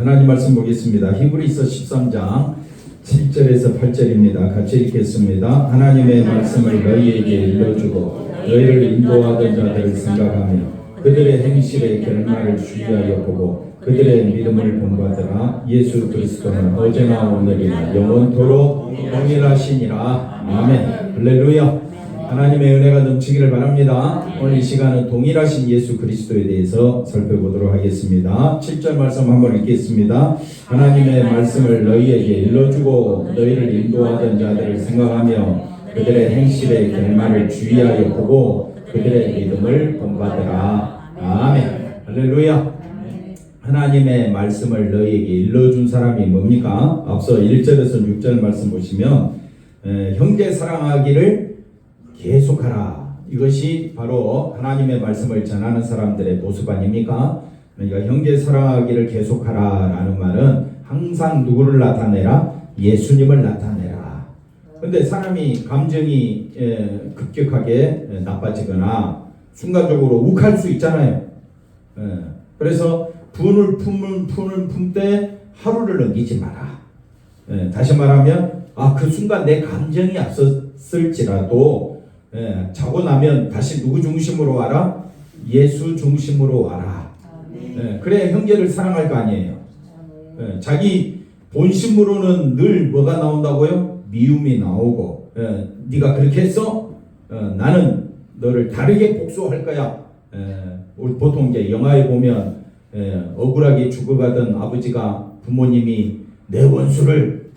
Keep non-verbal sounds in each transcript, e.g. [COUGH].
하나님 말씀 보겠습니다. 히브리서 13장 7절에서 8절입니다. 같이 읽겠습니다. 하나님의 말씀을 너희에게 일러주고 너희를 인도하던 자들을 생각하며 그들의 행실의 결말을 주의하여 보고 그들의 믿음을 본받으라 예수 그리스도는 어제나 오늘이나 영원토록 동일하시니라 아멘 할렐루야 하나님의 은혜가 넘치기를 바랍니다. 오늘 이 시간은 동일하신 예수 그리스도에 대해서 살펴보도록 하겠습니다. 7절 말씀 한번 읽겠습니다. 하나님의 말씀을 너희에게 일러주고 너희를 인도하던 자들을 생각하며 그들의 행실의 결말을 주의하여 보고 그들의 믿음을 본받으라. 아멘. 할렐루야. 하나님의 말씀을 너희에게 일러준 사람이 뭡니까? 앞서 1절에서 6절 말씀 보시면 에, 형제 사랑하기를 계속하라. 이것이 바로 하나님의 말씀을 전하는 사람들의 모습 아닙니까? 그러니까 형제 사랑하기를 계속하라라는 말은 항상 누구를 나타내라? 예수님을 나타내라. 근데 사람이 감정이 에, 급격하게 에, 나빠지거나 순간적으로 욱할 수 있잖아요. 에, 그래서 분을 품을 분을 품 때 하루를 넘기지 마라. 예, 다시 말하면 아 그 순간 내 감정이 앞섰을지라도 예, 자고 나면 다시 누구 중심으로 와라? 예수 중심으로 와라. 예, 그래 형제를 사랑할 거 아니에요. 예, 자기 본심으로는 늘 뭐가 나온다고요? 미움이 나오고 예, 네가 그렇게 했어? 어, 나는 너를 다르게 복수할 거야. 예, 우리 보통 이제 영화에 보면 예, 억울하게 죽어가던 아버지가 부모님이 내 원수를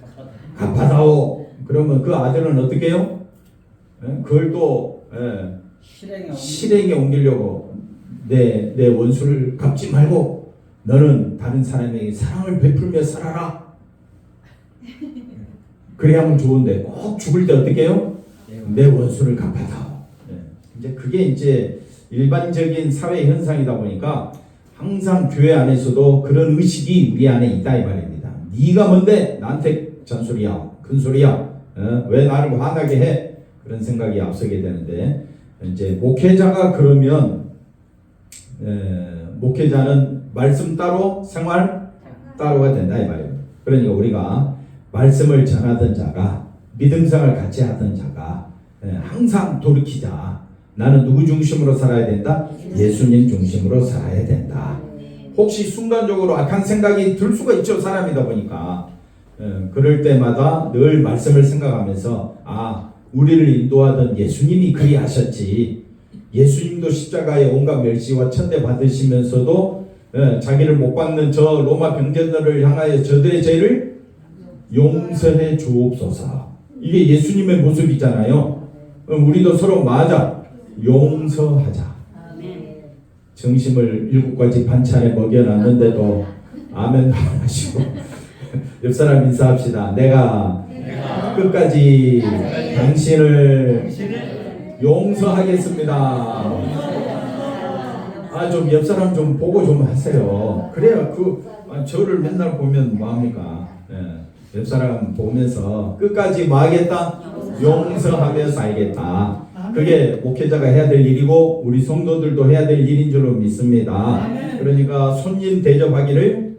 갚아다오. 그러면 그 아들은 어떻게 해요? 예, 그걸 또 예, 실행에 옮기- 실행에 옮기려고 내, 내 원수를 갚지 말고 너는 다른 사람에게 사랑을 베풀며 살아라. [LAUGHS] 그래야 하면 좋은데 꼭 죽을 때 어떻게 해요? 내 원수를 갚아다오. 예, 이제 그게 이제 일반적인 사회 현상이다 보니까 항상 교회 안에서도 그런 의식이 우리 안에 있다 이 말입니다. 네가 뭔데 나한테 잔소리야, 큰 소리야, 어? 왜 나를 화나게 해? 그런 생각이 앞서게 되는데 이제 목회자가 그러면 에, 목회자는 말씀 따로 생활 따로가 된다 이 말이에요. 그러니까 우리가 말씀을 전하던 자가 믿음생활 같이 하던 자가 에, 항상 돌이키자. 나는 누구 중심으로 살아야 된다? 예수님 중심으로 살아야 된다. 혹시 순간적으로 악한 생각이 들 수가 있죠 사람이다 보니까 에, 그럴 때마다 늘 말씀을 생각하면서 아 우리를 인도하던 예수님이 그리 하셨지 예수님도 십자가에 온갖 멸시와 천대 받으시면서도 예, 자기를 못 받는 저 로마 병제들을 향하여 저들의 죄를 용서해 주옵소서. 이게 예수님의 모습이잖아요. 우리도 서로 맞아 용서하자. 정심을 일곱 가지 반찬에 먹여놨는데도 아멘도 안 하시고 [LAUGHS] 옆 사람 인사합시다. 내가 끝까지 당신을 용서하겠습니다. 아 좀 옆 사람 좀 보고 좀 하세요. 그래야 그 아, 저를 맨날 보면 뭐 합니까? 예, 옆 사람 보면서 끝까지 뭐 하겠다? 용서하며 살겠다. 그게 목회자가 해야 될 일이고 우리 성도들도 해야 될 일인 줄로 믿습니다. 그러니까 손님 대접하기를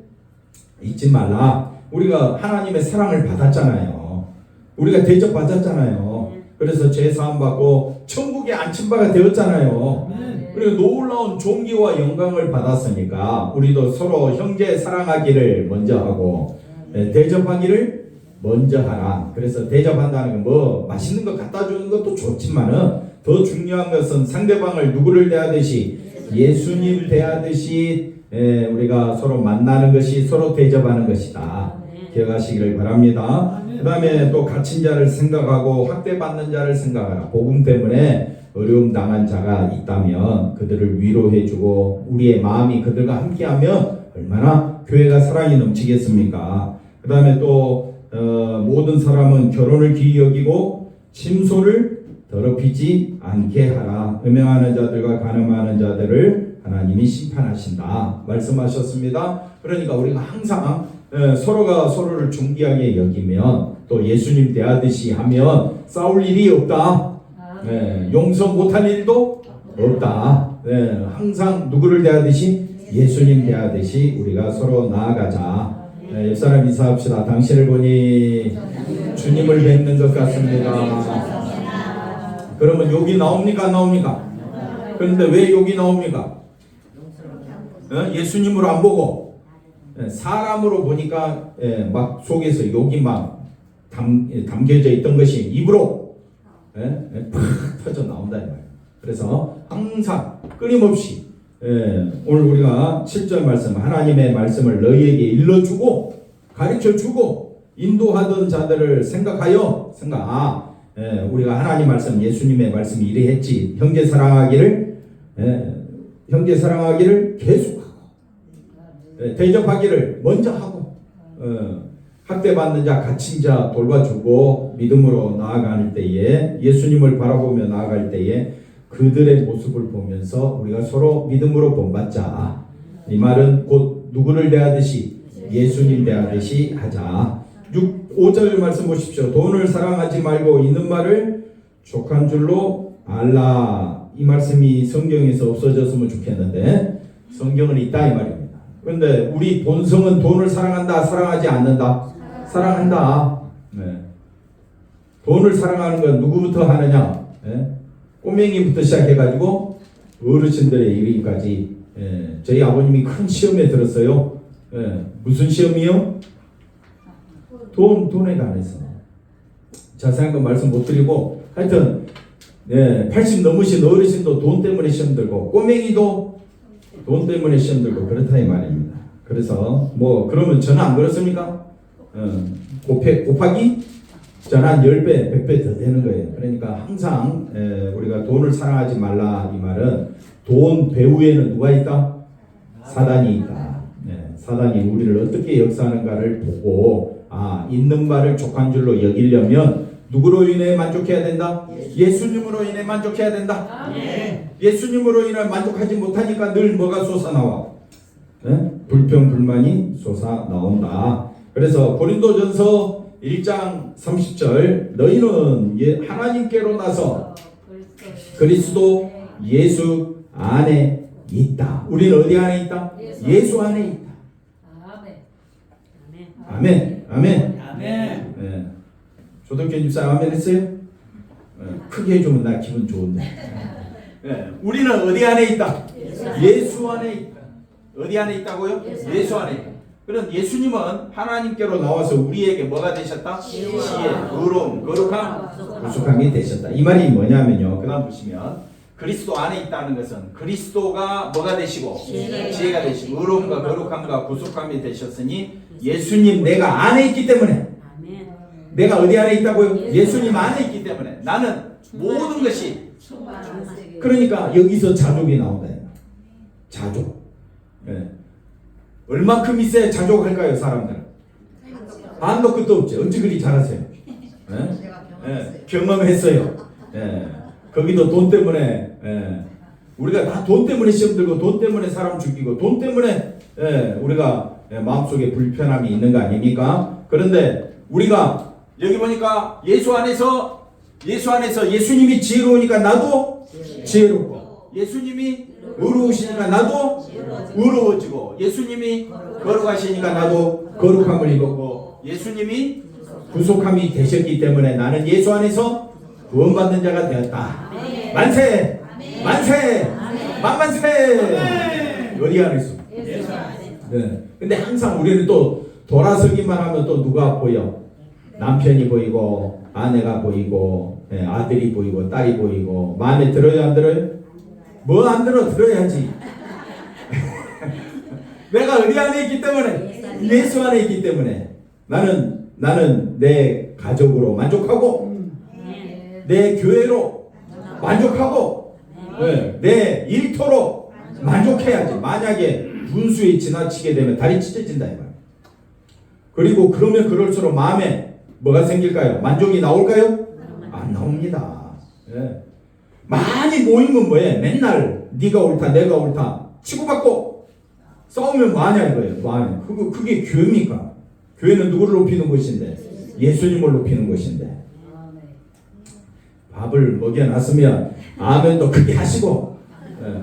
잊지 말라. 우리가 하나님의 사랑을 받았잖아요. 우리가 대접받았잖아요. 그래서 죄 사함 받고 천국에 앉힌 바가 되었잖아요. 그리고 놀라운 존귀와 영광을 받았으니까 우리도 서로 형제 사랑하기를 먼저 하고 예, 대접하기를 먼저 하라. 그래서 대접한다는 건 뭐 맛있는 거 갖다 주는 것도 좋지만은 더 중요한 것은 상대방을 누구를 대하듯이 예수님을 대하듯이 예, 우리가 서로 만나는 것이 서로 대접하는 것이다. 기억하시기를 바랍니다. 그 다음에 또 갇힌 자를 생각하고 학대받는 자를 생각하라. 복음 때문에 어려움 당한 자가 있다면 그들을 위로해주고 우리의 마음이 그들과 함께하면 얼마나 교회가 사랑이 넘치겠습니까? 그 다음에 또 어, 모든 사람은 결혼을 귀히 여기고 침소를 더럽히지 않게 하라. 음행하는 자들과 간음하는 자들을 하나님이 심판하신다. 말씀하셨습니다. 그러니까 우리가 항상 에, 서로가 서로를 존귀하게 여기면 또 예수님 대하듯이 하면 싸울 일이 없다. 네, 용서 못할 일도 없다. 네, 항상 누구를 대하듯이 예수님 대하듯이 우리가 서로 나아가자. 자, 옆 사람 인사합시다. 당신을 보니 주님을 뵙는 것 같습니다. 그러면 욕이 나옵니까? 안 나옵니까? 그런데 왜 욕이 나옵니까? 어? 예수님으로 안 보고 예, 사람으로 보니까 예, 막 속에서 욕이 막 담, 예, 담겨져 있던 것이 입으로 예, 예, 팍 터져 나온다 이 말이에요. 그래서 항상 끊임없이 예, 오늘 우리가 7절 말씀 하나님의 말씀을 너희에게 일러주고 가르쳐주고 인도하던 자들을 생각하여 생각 아 예, 우리가 하나님 말씀 예수님의 말씀이 이래 했지 형제 사랑하기를 예, 형제 사랑하기를 예, 대접하기를 먼저 하고 어, 학대받는 자 갇힌 자 돌봐주고 믿음으로 나아갈 때에 예수님을 바라보며 나아갈 때에 그들의 모습을 보면서 우리가 서로 믿음으로 본받자. 이 말은 곧 누구를 대하듯이 예수님 대하듯이 하자. 6, 5절 말씀 보십시오. 돈을 사랑하지 말고 있는 말을 족한 줄로 알라. 이 말씀이 성경에서 없어졌으면 좋겠는데 성경은 있다 이 말입니다 그런데 우리 본성은 돈을 사랑한다 사랑하지 않는다 사랑한다 네. 돈을 사랑하는 건 누구부터 하느냐 예? 꼬맹이부터 시작해가지고 어르신들의 이르기까지 예, 저희 아버님이 큰 시험에 들었어요. 예, 무슨 시험이요? 돈 돈에 관해서 자세한 건 말씀 못 드리고 하여튼 예, 80 넘으신 어르신도 돈 때문에 시험 들고 꼬맹이도 돈 때문에 시험 들고 그렇다 이 말입니다. 그래서 뭐 그러면 저는 안 그렇습니까? 어, 곱해, 곱하기 저는 한 10배, 100배 더 되는 거예요. 그러니까 항상 에, 우리가 돈을 사랑하지 말라 이 말은 돈 배후에는 누가 있다? 사단이 있다. 네, 사단이 우리를 어떻게 역사하는가를 보고 아 있는 말을 족한 줄로 여기려면 누구로 인해 만족해야 된다? 예수 님으로 인해 만족해야 된다. 예수님으로 인해 만족하지 못하니까 늘 뭐가 솟아나와? 네? 불평 불만이 솟아 나온다. 그래서 고린도전서 1장 30절 너희는 예- 하나님께로 나서 그리스도 예수 안에 있다. 우리는 어디 안에 있다? 예수 안에 있다. 아멘. 아멘. 아멘. 네. 조덕현 집사 아멘 했어요? 네. 크게 해주면 나 기분 좋은데. 네. 우리는 어디 안에 있다? 예수 안에 있다. 어디 안에 있다고요? 예수 안에 있다. 그럼 예수님은 하나님께로 나와서 우리에게 뭐가 되셨다? 지혜, 의로움, 거룩함, 구속함이 되셨다. 이 말이 뭐냐면요. 그다음 보시면 그리스도 안에 있다는 것은 그리스도가 뭐가 되시고 지혜가 되시고 의로움과 거룩함과 구속함이 되셨으니 예수님 내가 안에 있기 때문에 내가 어디 안에 있다고요? 예수님 안에 있기 때문에 나는 모든 것이 그러니까 여기서 자족이 나온다. 자족. 예. 얼마큼 있어야 자족할까요, 사람들은? 한도 끝도 없지. 어찌 그리 잘하세요? 예? 예, 경험했어요. 예. 거기도 돈 때문에 예. 우리가 다 돈 때문에 시험 들고 돈 때문에 사람 죽이고 돈 때문에 예, 우리가 예, 마음속에 불편함이 있는 거 아닙니까? 그런데 우리가 여기 보니까 예수 안에서 예수 안에서 예수님이 지혜로우니까 나도 지혜롭고 예수님이 의로우시니까 나도 의로워지고 예수님이 거룩하시니까 나도 거룩함을 입었고 예수님이 구속함이 되셨기 때문에 나는 예수 안에서 구원받는 자가 되었다. 만세! 만세! 만만세! 어디 안에서? 네. 근데 항상 우리는 또 돌아서기만 하면 또 누가 보여? 남편이 보이고 아내가 보이고 예, 아들이 보이고 딸이 보이고 마음에 들어요 안 들어요? 뭐 안 들어 들어야지. [LAUGHS] 내가 어디 안에 있기 때문에 예수 안에 있기 때문에 나는 나는 내 가족으로 만족하고 내 교회로 만족하고 예, 내 일터로 만족해야지. 만약에 분수에 지나치게 되면 다리 찢어진다 이 말. 그리고 그러면 그럴수록 마음에 뭐가 생길까요? 만족이 나올까요? 안 나옵니다. 예. 많이 모이면 뭐해? 맨날 네가 옳다, 내가 옳다 치고받고 싸우면 뭐하냐 이거예요. 뭐하냐? 그거 그게 교회입니까? 교회는 누구를 높이는 곳인데 예수님을 높이는 곳인데 밥을 먹여놨으면 아멘도 크게 하시고 예.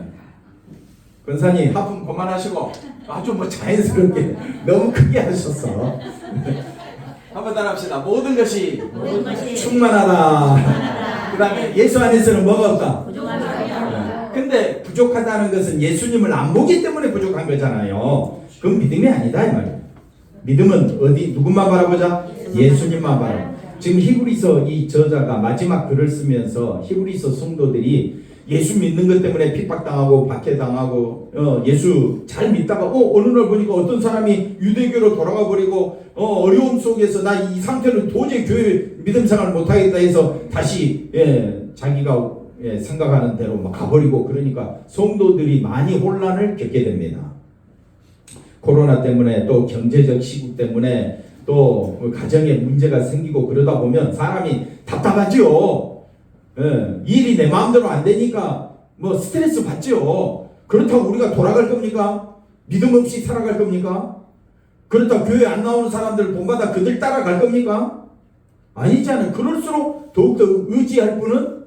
권사님 하품 그만하시고 아주 뭐 자연스럽게 너무 크게 하셨어. 한번 따라합시다. 모든 것이 모든 것이 충만하다. 그 다음에 예수 안에서는 뭐가 없다? 부족하다. 근데 부족하다는 것은 예수님을 안 보기 때문에 부족한 거잖아요. 그건 믿음이 아니다 이 말이에요. 믿음은 어디 누구만 바라보자? 예수님만 바라. 지금 히브리서 이 저자가 마지막 글을 쓰면서 히브리서 성도들이 예수 믿는 것 때문에 핍박당하고 박해당하고 어, 예수 잘 믿다가 어, 어느 날 보니까 어떤 사람이 유대교로 돌아가 버리고 어, 어려움 속에서 나 이 상태로 도저히 교회 믿음 생활 못하겠다 해서 다시 예, 자기가 예, 생각하는 대로 막 가버리고 그러니까 성도들이 많이 혼란을 겪게 됩니다. 코로나 때문에 또 경제적 시국 때문에 또 가정에 문제가 생기고 그러다 보면 사람이 답답하지요. 예, 일이 내 마음대로 안 되니까 뭐 스트레스 받지요. 그렇다고 우리가 돌아갈 겁니까? 믿음 없이 살아갈 겁니까? 그렇다고 교회 안 나오는 사람들 본받아 그들 따라갈 겁니까? 아니잖아요. 그럴수록 더욱더 의지할 분은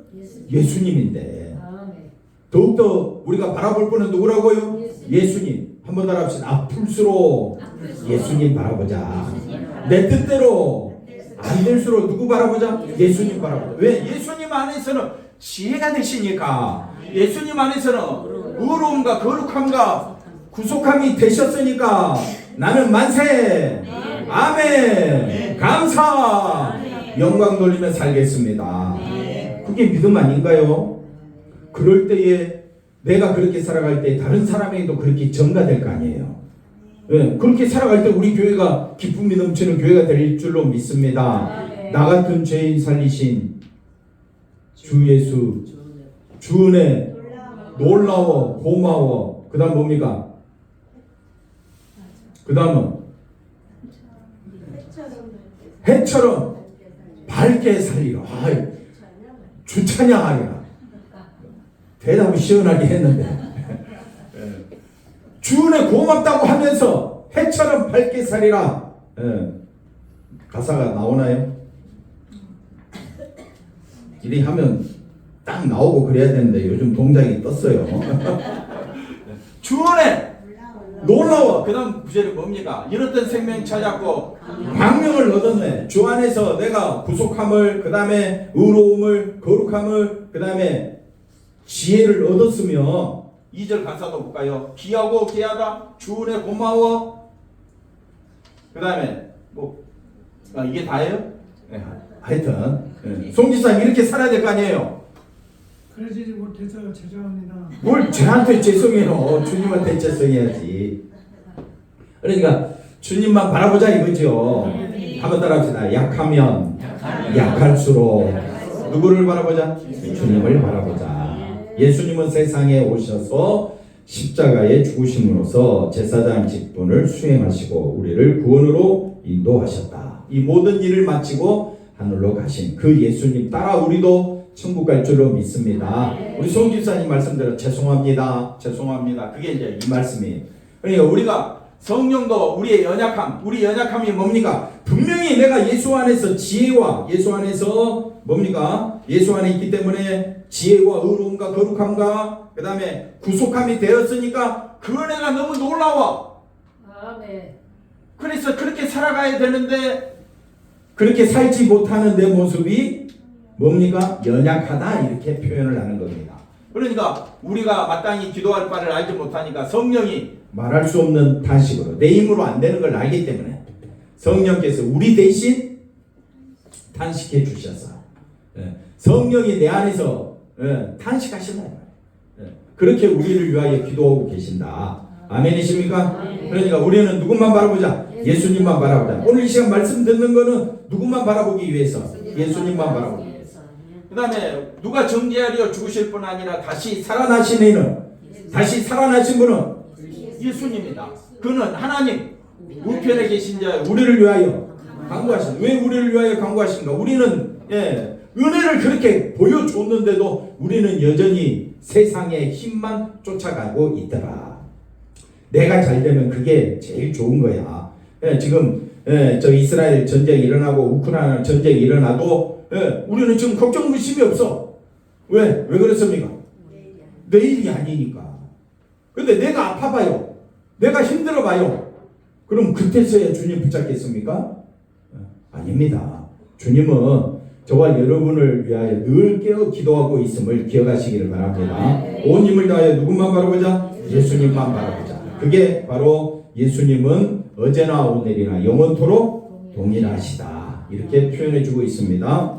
예수님인데 더욱더 우리가 바라볼 분은 누구라고요? 예수님. 한번 따라합시다. 아플수록 예수님 바라보자. 내 뜻대로 안 될수록 누구 바라보자? 예수님 바라보자. 왜? 예수님 안에서는 지혜가 되시니까. 예수님 안에서는 의로움과 거룩함과 구속함이 되셨으니까 나는 만세. 아멘. 감사. 영광 돌리며 살겠습니다. 그게 믿음 아닌가요? 그럴 때에 내가 그렇게 살아갈 때 다른 사람에게도 그렇게 전가될 거 아니에요. 예, 그렇게 살아갈 때 우리 교회가 기쁨이 넘치는 교회가 될 줄로 믿습니다. 나 같은 죄인 살리신 주 예수, 주 은혜, 놀라워, 고마워. 그 다음 뭡니까? 그 다음은 해처럼 밝게 살리라. 아이, 주 찬양하리라. 대답이 시원하게 했는데. [LAUGHS] 주은에 고맙다고 하면서 해처럼 밝게 살리라. 예. 가사가 나오나요? 이리 하면 딱 나오고 그래야 되는데 요즘 동작이 떴어요. [LAUGHS] 주은에 놀라워. 그 다음 구절이 뭡니까? 이렇던 생명 찾았고 광명을 얻었네. 주 안에서 내가 구속함을 그 다음에 의로움을 거룩함을 그 다음에 지혜를 얻었으며 2절 가사도 볼까요? 귀하고 귀하다 주은에 고마워 그 다음에 뭐 아, 이게 다예요? 네, 하여튼 네. 송지사 이렇게 살아야 될 거 아니에요? 그러지 못해서 죄송합니다. 뭘 쟤한테 죄송해요. 주님한테 죄송해야지. 그러니까 주님만 바라보자 이거죠. 한번 따라합시다. 약하면 약할수록 누구를 바라보자? 주님을 바라보자. 예수님은 세상에 오셔서 십자가에 죽으심으로써 제사장 직분을 수행하시고 우리를 구원으로 인도하셨다. 이 모든 일을 마치고 하늘로 가신 그 예수님 따라 우리도 천국 갈 줄로 믿습니다. 우리 송 집사님 말씀대로 죄송합니다. 죄송합니다. 그게 이제 이 말씀이에요. 그러니까 우리가 성령도 우리의 연약함, 우리 연약함이 뭡니까? 분명히 내가 예수 안에서 지혜와 예수 안에서 뭡니까? 예수 안에 있기 때문에 지혜와 의로움과 거룩함과 그 다음에 구속함이 되었으니까 그 은혜가 너무 놀라워. 그래서 그렇게 살아가야 되는데 그렇게 살지 못하는 내 모습이 뭡니까? 연약하다 이렇게 표현을 하는 겁니다. 그러니까 우리가 마땅히 기도할 바를 알지 못하니까 성령이 말할 수 없는 탄식으로 내 힘으로 안 되는 걸 알기 때문에 성령께서 우리 대신 탄식해 주셔서 예, 성령이 내 안에서 예, 말이에요. 예, 그렇게 우리를 위하여 기도하고 계신다. 아멘이십니까? 그러니까 우리는 누구만 바라보자? 예수님만 바라보자. 오늘 이 시간 말씀 듣는 거는 누구만 바라보기 위해서? 예수님만 바라보기 위해서. 그 다음에 누가 정죄하려 죽으실 뿐 아니라 다시 살아나신 이는 다시 살아나신 분은 예수님이다. 그는 하나님 우편에 계신 자 우리를 위하여 강구하신. 왜 우리를 위하여 강구하신가? 우리는 예, 은혜를 그렇게 보여줬는데도 우리는 여전히 세상의 힘만 쫓아가고 있더라. 내가 잘 되면 그게 제일 좋은 거야. 예, 지금 예, 저 이스라엘 전쟁이 일어나고 우크라이나 전쟁이 일어나도 예, 우리는 지금 걱정 무심이 없어. 왜? 왜 그렇습니까? 내일이 아니니까. 근데 내가 아파봐요. 내가 힘들어봐요. 그럼 그때서야 주님 붙잡겠습니까? 어, 아닙니다. 주님은 저와 여러분을 위하여 늘 깨어 기도하고 있음을 기억하시기를 바랍니다. 온 힘을 다하여 누구만 바라보자? 예수님만 바라보자. 그게 바로 예수님은 어제나 오늘이나 영원토록 동일하시다. 이렇게 표현해 주고 있습니다.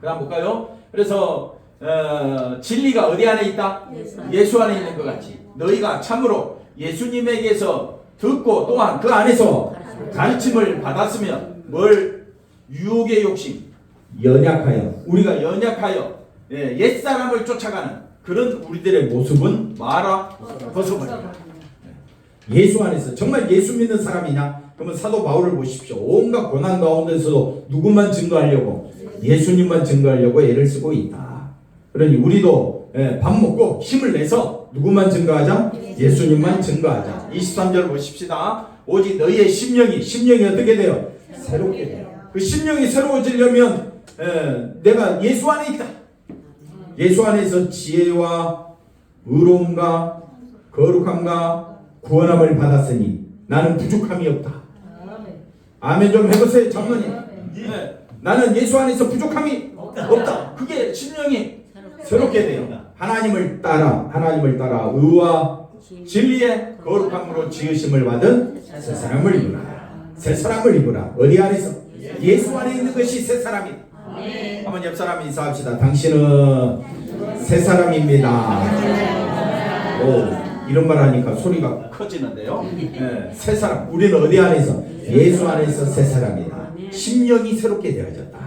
그 다음 볼까요? 그래서 어, 진리가 어디 안에 있다? 예수 안에 있는 것 같이 너희가 참으로 예수님에게서 듣고 또한 그 안에서 가르침을 받았으면 뭘 유혹의 욕심 연약하여 우리가 연약하여 예, 옛사람을 쫓아가는 그런 우리들의 모습은 말아 벗어버린다. 예수 안에서 정말 예수 믿는 사람이냐? 그러면 사도 바울을 보십시오. 온갖 고난 가운데서도 누구만 증거하려고 예수님만 증거하려고 애를 쓰고 있다. 그러니 우리도 예, 밥 먹고 힘을 내서 누구만 증거하자? 예수님만 증거하자. 23절 보십시다. 오직 너희의 심령이 심령이 어떻게 돼요? 새롭게 돼요. 그 심령이 새로워지려면 예, 내가 예수 안에 있다. 예수 안에서 지혜와 의로움과 거룩함과 구원함을 받았으니 나는 부족함이 없다. 아멘 좀 해보세요, 장로님. 네, 나는 예수 안에서 부족함이 없다. 그게 심령이 새롭게 돼요. 하나님을 따라 하나님을 따라 의와 진리의 거룩함으로 지으심을 받은 새 사람을 입으라. 새 사람을 입으라. 어디 안에서? 예수 안에 있는 것이 새 사람이다. 한번 옆 사람 인사합시다. 당신은 새 사람입니다. 오, 이런 말 하니까 소리가 커지는데요. 예, 새 사람. 우리는 어디 안에서? 예수 안에서 새 사람이다. 심령이 새롭게 되어졌다.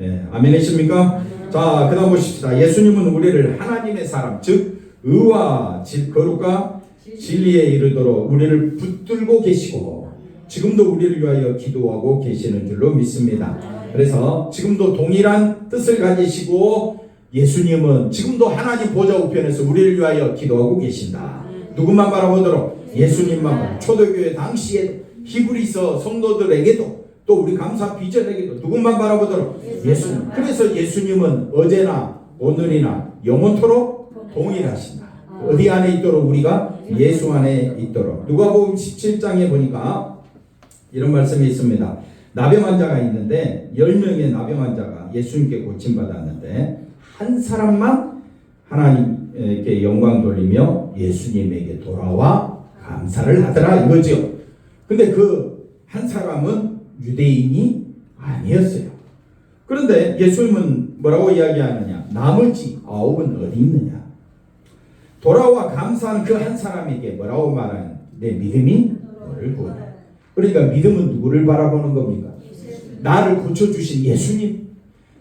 예, 아멘이십니까? 자, 그 다음 보십시다. 예수님은 우리를 하나님의 사람, 즉 의와 질, 거룩과 진리에 이르도록 우리를 붙들고 계시고 지금도 우리를 위하여 기도하고 계시는 줄로 믿습니다. 그래서 지금도 동일한 뜻을 가지시고 예수님은 지금도 하나님 보좌 우편에서 우리를 위하여 기도하고 계신다. 누구만 바라보도록 예수님만. 초대교회 당시에 히브리서 성도들에게도 또 우리 감사 비전에게도 누구만 바라보도록 예수님. 그래서 예수님은 어제나 오늘이나 영원토록 동일하신다. 어디 안에 있도록 우리가 예수 안에 있도록. 누가복음 17장에 보니까 이런 말씀이 있습니다. 나병 환자가 있는데 10명의 나병 환자가 예수님께 고침 받았는데 한 사람만 하나님께 영광 돌리며 예수님에게 돌아와 감사를 하더라 이거죠. 근데 그 한 사람은 유대인이 아니었어요. 그런데 예수님은 뭐라고 이야기하느냐? 나머지 아홉은 어디 있느냐? 돌아와 감사하는 그한 사람에게 뭐라고 말하는? 내 믿음이 너를 구원해. 그러니까 믿음은 누구를 바라보는 겁니까? 나를 고쳐주신 예수님.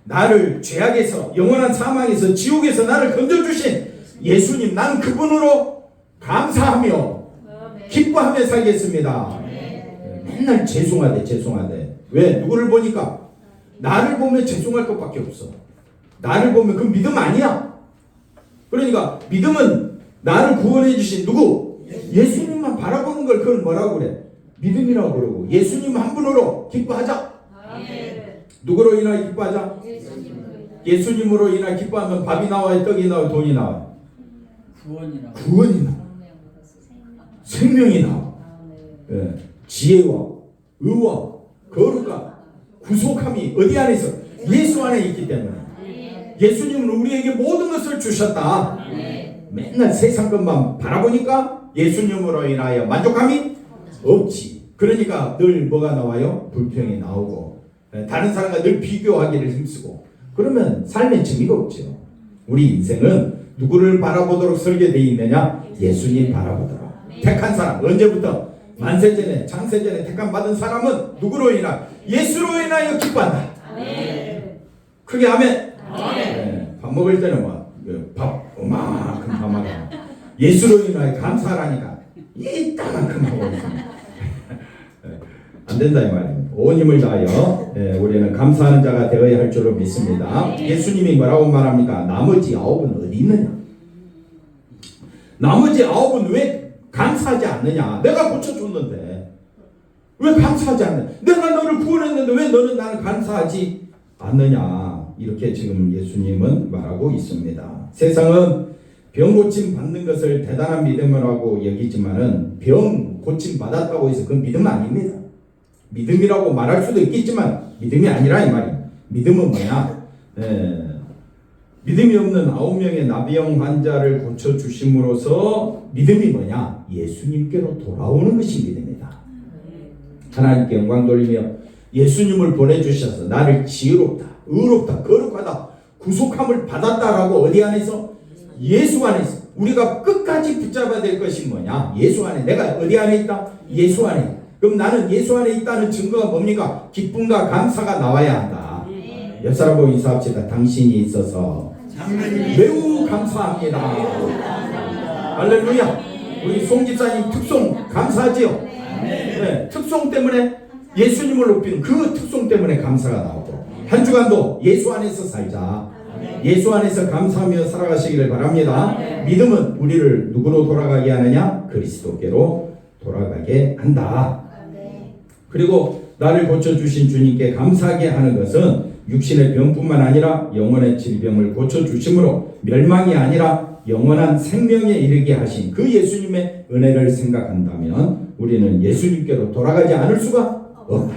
나를 죄악에서 영원한 사망에서 지옥에서 나를 건져주신 예수님. 나는 그분으로 감사하며 기뻐하며 살겠습니다. 맨날 죄송하대 죄송하대. 왜? 누구를 보니까 나를 보면 죄송할 것밖에 없어. 나를 보면 그 믿음 아니야. 그러니까 믿음은 나를 구원해 주신 누구? 예수님만 바라보는 걸 그걸 뭐라고 그래? 믿음이라고 그러고 예수님 한 분으로 기뻐하자. 누구로 인하여 기뻐하자? 예수님으로 인하여 기뻐하면 밥이 나와요, 떡이 나와요, 돈이 나와요. 구원이라. 구원이 나와. 생명이 나와. 예. 지혜와 의와 거룩과 구속함이 어디 안에서 예수 안에 있기 때문에 예수님은 우리에게 모든 것을 주셨다. 맨날 세상 것만 바라보니까 예수님으로 인하여 만족함이 없지. 그러니까 늘 뭐가 나와요? 불평이 나오고 예, 다른 사람과 늘 비교하기를 힘쓰고 그러면 삶의 재미가 없죠. 우리 인생은 누구를 바라보도록 설계되어 있느냐? 예수님 바라보도록. 택한 사람 언제부터? 만세전에 창세전에 택함 받은 사람은 누구로 인하? 예수로 인하여 기뻐한다. 크게 하면 네, 밥 먹을 때는 뭐밥 어마만큼 밥 먹어. 예수로 인하여 감사하라니까 이따만큼 있습니다. [LAUGHS] 네, 안 된다 이 말입니다. 온 힘을 다하여 예, 우리는 감사하는 자가 되어야 할 줄로 믿습니다. 예수님이 뭐라고 말합니까? 나머지 아홉은 어디 있느냐? 나머지 아홉은 왜 감사하지 않느냐? 내가 고쳐줬는데 왜 감사하지 않느냐? 내가 너를 구원했는데 왜 너는 나를 감사하지 않느냐? 이렇게 지금 예수님은 말하고 있습니다. 세상은 병 고침 받는 것을 대단한 믿음이라고 여기지만은 병 고침 받았다고 해서 그건 믿음 아닙니다. 믿음이라고 말할 수도 있겠지만 믿음이 아니라 이 말이에요. 믿음은 뭐야? 예, 믿음이 없는 아홉 명의 나비형 환자를 고쳐 주심으로써 믿음이 뭐냐? 예수님께로 돌아오는 것이 믿음이다. 하나님께 영광 돌리며 예수님을 보내 주셔서 나를 지혜롭다, 의롭다, 거룩하다, 구속함을 받았다라고 어디 안에서? 예수 안에서. 우리가 끝까지 붙잡아야 될 것이 뭐냐? 예수 안에. 내가 어디 안에 있다? 예수 안에. 그럼 나는 예수 안에 있다는 증거가 뭡니까? 기쁨과 감사가 나와야 한다. 옆 사람하고 인사합시다. 당신이 있어서 매우 감사합니다. 할렐루야. 우리 송 집사님 특송 감사하지요? 네, 특송 때문에 예수님을 높이는 그 특송 때문에 감사가 나오고 한 주간도 예수 안에서 살자. 예수 안에서 감사하며 살아가시기를 바랍니다. 믿음은 우리를 누구로 돌아가게 하느냐? 그리스도께로 돌아가게 한다. 그리고 나를 고쳐주신 주님께 감사하게 하는 것은 육신의 병뿐만 아니라 영혼의 질병을 고쳐주심으로 멸망이 아니라 영원한 생명에 이르게 하신 그 예수님의 은혜를 생각한다면 우리는 예수님께로 돌아가지 않을 수가 없다.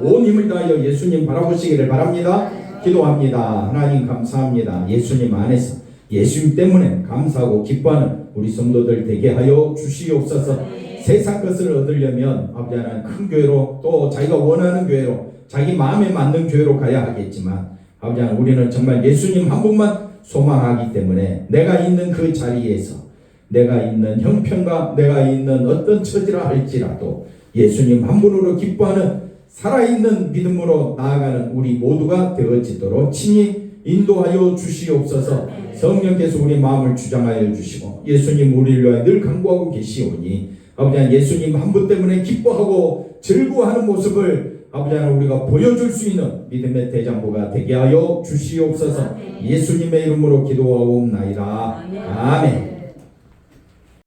온 힘을 다하여 예수님 바라보시기를 바랍니다. 기도합니다. 하나님 감사합니다. 예수님 안에서 예수님 때문에 감사하고 기뻐하는 우리 성도들 되게 하여 주시옵소서. 세상 것을 얻으려면 아버지 하나님 큰 교회로 또 자기가 원하는 교회로 자기 마음에 맞는 교회로 가야 하겠지만 아버지 하나님 우리는 정말 예수님 한 분만 소망하기 때문에 내가 있는 그 자리에서 내가 있는 형편과 내가 있는 어떤 처지라 할지라도 예수님 한 분으로 기뻐하는 살아있는 믿음으로 나아가는 우리 모두가 되어지도록 친히 인도하여 주시옵소서. 성령께서 우리 마음을 주장하여 주시고 예수님 우리를 위하여 늘 강구하고 계시오니 아버지 하나님 예수님 한 분 때문에 기뻐하고 즐거워하는 모습을 아버지 하나님 우리가 보여줄 수 있는 믿음의 대장부가 되게 하여 주시옵소서. 예수님의 이름으로 기도하옵나이다. 아멘